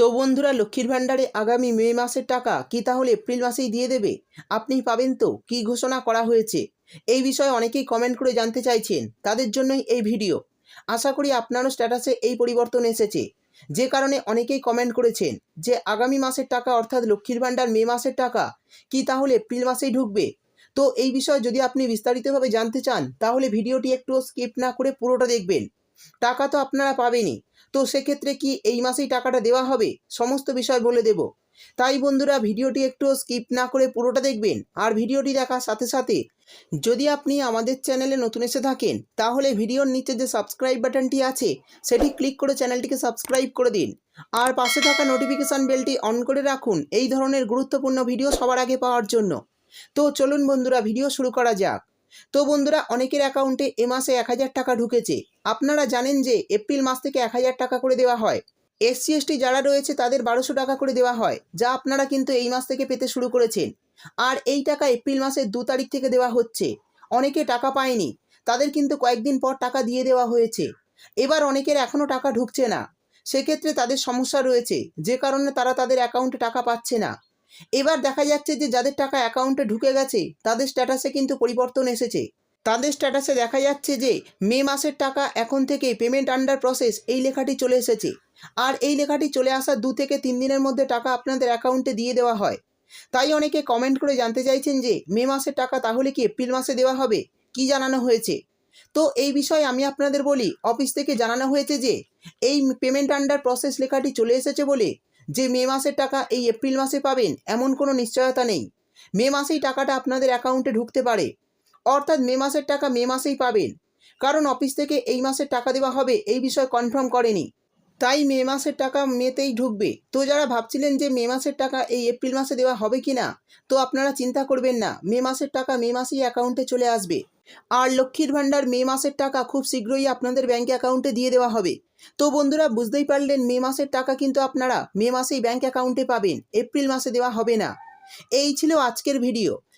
তো বন্ধুরা, লক্ষ্মীর ভাণ্ডারে আগামী মে মাসের টাকা কি তাহলে এপ্রিল মাসেই দিয়ে দেবে? আপনি পাবেন তো? কি ঘোষণা করা হয়েছে? এই বিষয়ে অনেকেই কমেন্ট করে জানতে চাইছেন। তাদের জন্যই এই ভিডিও। আশা করি আপনারও স্ট্যাটাসে এই পরিবর্তন এসেছে। যে কারণে অনেকেই কমেন্ট করেছেন যে আগামী মাসের টাকা অর্থাৎ লক্ষ্মীর ভাণ্ডার মে মাসের টাকা কি তাহলে এপ্রিল মাসেই ঢুকবে? তো এই বিষয়ে যদি আপনি বিস্তারিতভাবে জানতে চান, তাহলে ভিডিওটি একটু স্কিপ না করে পুরোটা দেখবেন। টাকা তো আপনারা পাবেনই। তো সেক্ষেত্রে কি এই মাসেই টাকাটা দেওয়া হবে? সমস্ত বিষয় বলে দেব। তাই বন্ধুরা, ভিডিওটি একটু স্কিপ না করে পুরোটা দেখবেন আর ভিডিওটি দেখার সাথে সাথে যদি আপনি আমাদের চ্যানেলে নতুন এসে থাকেন, তাহলে ভিডিওর নিচে যে সাবস্ক্রাইব বাটনটি আছে, সেটি ক্লিক করে চ্যানেলটিকে সাবস্ক্রাইব করে দিন। আর পাশে থাকা নোটিফিকেশান বেলটি অন করে রাখুন এই ধরনের গুরুত্বপূর্ণ ভিডিও সবার আগে পাওয়ার জন্য। তো চলুন বন্ধুরা ভিডিও শুরু করা যাক। তো বন্ধুরা, অনেকের অ্যাকাউন্টে এ মাসে এক হাজার টাকা ঢুকেছে। আপনারা জানেন যে এপ্রিল মাস থেকে এক হাজার টাকা করে দেওয়া হয়। এসসি এসটি যারা রয়েছে তাদের বারোশো টাকা করে দেওয়া হয়, যা আপনারা কিন্তু এই মাস থেকে পেতে শুরু করেছেন। আর এই টাকা এপ্রিল মাসের দু তারিখ থেকে দেওয়া হচ্ছে। অনেকে টাকা পায়নি, তাদের কিন্তু কয়েকদিন পর টাকা দিয়ে দেওয়া হয়েছে। এবার অনেকের এখনও টাকা ঢুকছে না। সেক্ষেত্রে তাদের সমস্যা রয়েছে, যে কারণে তারা তাদের অ্যাকাউন্টে টাকা পাচ্ছে না। এবার দেখা যাচ্ছে যে যাদের টাকা অ্যাকাউন্টে ঢুকে গেছে, তাদের স্ট্যাটাসে কিন্তু পরিবর্তন এসেছে। তাদের স্ট্যাটাসে দেখা যাচ্ছে যে মে মাসের টাকা এখন থেকে পেমেন্ট আন্ডার প্রসেস এই লেখাটি চলে এসেছে। আর এই লেখাটি চলে আসার দু থেকে তিন দিনের মধ্যে টাকা আপনাদের অ্যাকাউন্টে দিয়ে দেওয়া হয়। তাই অনেকে কমেন্ট করে জানতে চাইছেন যে মে মাসের টাকা তাহলে কি এপ্রিল মাসে দেওয়া হবে? কি জানানো হয়েছে? তো এই বিষয়ে আমি আপনাদের বলি অফিস থেকে জানানো হয়েছে যে এই পেমেন্ট আন্ডার প্রসেস লেখাটি চলে এসেছে বলে যে মে মাসের টাকা এই এপ্রিল মাসে পাবেন এমন কোনো নিশ্চয়তা নেই। মে মাসেই টাকাটা আপনাদের অ্যাকাউন্টে ঢুকতে পারে। অর্থাৎ মে মাসের টাকা মে মাসেই পাবেন। কারণ অফিস থেকে এই মাসের টাকা দেওয়া হবে, এই বিষয় কনফার্ম করেনি। তাই মে মাসের টাকা মেতেই ঢুকবে। তো যারা ভাবছিলেন যে মে মাসের টাকা এই এপ্রিল মাসে দেওয়া হবে কি না, তো আপনারা চিন্তা করবেন না। মে মাসের টাকা মে মাসেই অ্যাকাউন্টে চলে আসবে। আর লক্ষ্মীর ভাণ্ডার মে মাসের টাকা খুব শীঘ্রই আপনাদের ব্যাঙ্ক অ্যাকাউন্টে দিয়ে দেওয়া হবে। তো বন্ধুরা, বুঝতেই পারলেন মে মাসের টাকা কিন্তু আপনারা মে মাসেই ব্যাঙ্ক অ্যাকাউন্টে পাবেন, এপ্রিল মাসে দেওয়া হবে না। এই ছিল আজকের ভিডিও।